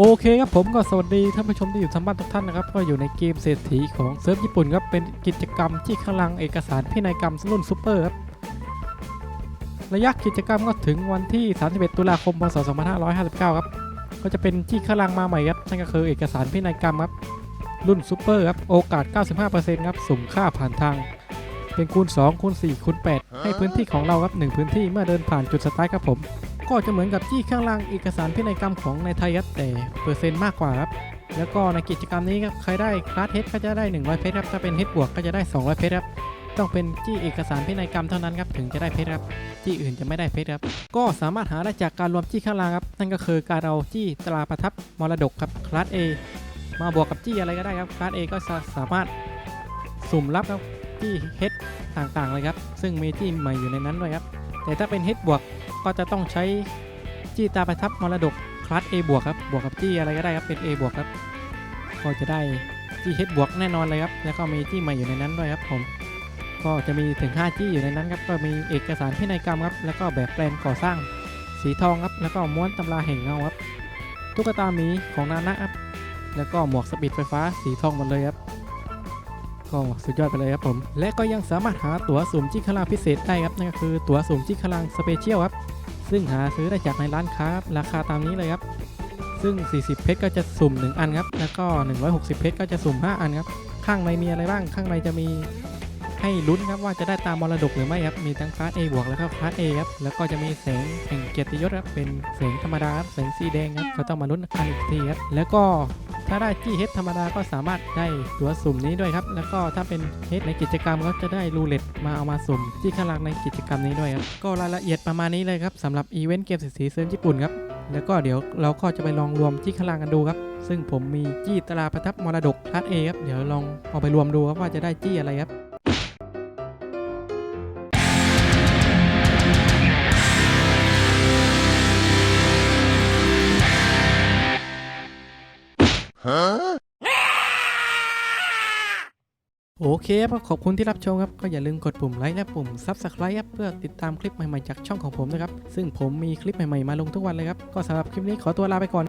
โอเคครับผมก็สวัสดีท่านผู้ชมที่อยู่ทางบ้านทุกท่านนะครับ ก็อยู่ในเกมเศรษฐีของเซิร์ฟญี่ปุ่นครับ เป็นกิจกรรมที่ขลังเอกสารพินัยกรรมรุ่นซูเปอร์ครับ ระยะกิจกรรมก็ถึงวันที่ 31 ตุลาคม พศ 2559 ครับ ก็จะเป็นที่ขลังมาใหม่ครับ นั่นก็คือเอกสารพินัยกรรมครับ รุ่นซูเปอร์ครับ โอกาส 95%ครับ สุ่มค่าผ่านทาง เป็นคูณ 2 คูณ 4 คูณ 8 ให้พื้นที่ของเราครับ 1 พื้นที่เมื่อเดินผ่านจุดสตาร์ทครับผม ก็จะเหมือนกับที่ข้างล่างเอกสารพินัยกรรมของในไทยครับแต่เปอร์เซ็นต์มากกว่าครับแล้วก็ในกิจกรรมนี้ครับใครได้คลาสเฮดก็จะได้ 100 เพชรครับถ้าเป็นเฮดบวกก็จะได้ 200 เพชรครับต้องเป็นจี้เอกสารพินัยกรรมเท่านั้นครับถึงจะได้เพชรครับจี้อื่นจะไม่ได้เพชรครับก็สามารถหาได้จากการรวมจี้ข้างล่างครับนั่นก็คือการเอาจี้ตราประทับมรดกครับคลาส A มาบวกกับจี้อะไรก็ได้ครับคลาส A ก็สาสามารถสุ่มรับครับจี้เฮดต่างๆเลยครับซึ่งมีจี้ใหม่อยู่ในนั้นด้วยครับแต่ถ้าเป็นเฮดบวก ก็จะต้องใช้จี้ตาประทับมรดกคลาส A บวกครับบวกกับจี้อะไรก็ได้ครับเป็น A บวกครับก็จะได้จี้เฮดบวกแน่นอนเลยครับแล้วก็มีจี้ใหม่อยู่ในนั้นด้วยครับผมก็จะมีถึง 5 จี้อยู่ในนั้นครับก็มีเอกสารพินัยกรรมครับแล้วก็แบบแปลนก่อสร้างสีทองครับแล้วก็ม้วนตำราแห่งเงาครับตุ๊กตาหมีของนานะครับแล้วก็หมวกสปีดไฟฟ้าสีทองหมดเลยครับ ก็สุดยอดไปเลยครับผม และก็ยังสามารถหาตั๋วสุ่มจิ้งขลางพิเศษได้ครับนั่นก็คือตั๋วสุ่มจิ้งขลางสเปเชียลครับ ซึ่งหาซื้อได้จากในร้านค้ารับราคาตามนี้เลยครับ ซึ่ง 40 เพชรก็จะสุ่ม 1 อันครับ แล้วก็ 160 เพชรก็จะสุ่ม 5 อันครับ ข้างในมีอะไรบ้าง ข้างในจะมีให้ลุ้นครับว่าจะได้ตามมรดกหรือไม่ครับ มีทั้งคลาส A บวกแล้วก็คลาส A ครับ แล้วก็จะมีแสงแห่งเกียรติยศครับ เป็นแสงธรรมดาครับแสงสีแดงครับ ก็ต้องมาลุ้นกันอีกทีครับ แล้วก็ ถ้าได้จี้เฮดธรรมดาก็สามารถได้ตัวสุ่มนี้ด้วยครับ แล้วก็ถ้าเป็นเฮดในกิจกรรมก็จะได้รูเล็ตมาเอามาสุ่มที่ข้างล่างในกิจกรรมนี้ด้วยครับ ก็รายละเอียดประมาณนี้เลยครับสำหรับอีเวนต์เกมเศรษฐีเซิร์ฟญี่ปุ่นครับ แล้วก็เดี๋ยวเราก็จะไปลองรวมที่ข้างล่างกันดูครับ ซึ่งผมมีจี้ตราประทับมรดกคลาส A ครับ เดี๋ยวลองเอาไปรวมดูครับว่าจะได้จี้อะไรครับ โอเคครับขอบคุณที่รับชมครับ ก็อย่าลืมกดปุ่มไลค์และปุ่ม Subscribe ครับเพื่อติดตามคลิปใหม่ ๆ จากช่องของผมนะครับ ซึ่งผมมีคลิปใหม่ ๆ มาลงทุกวันเลยครับ ก็สำหรับคลิปนี้ขอตัวลาไปก่อน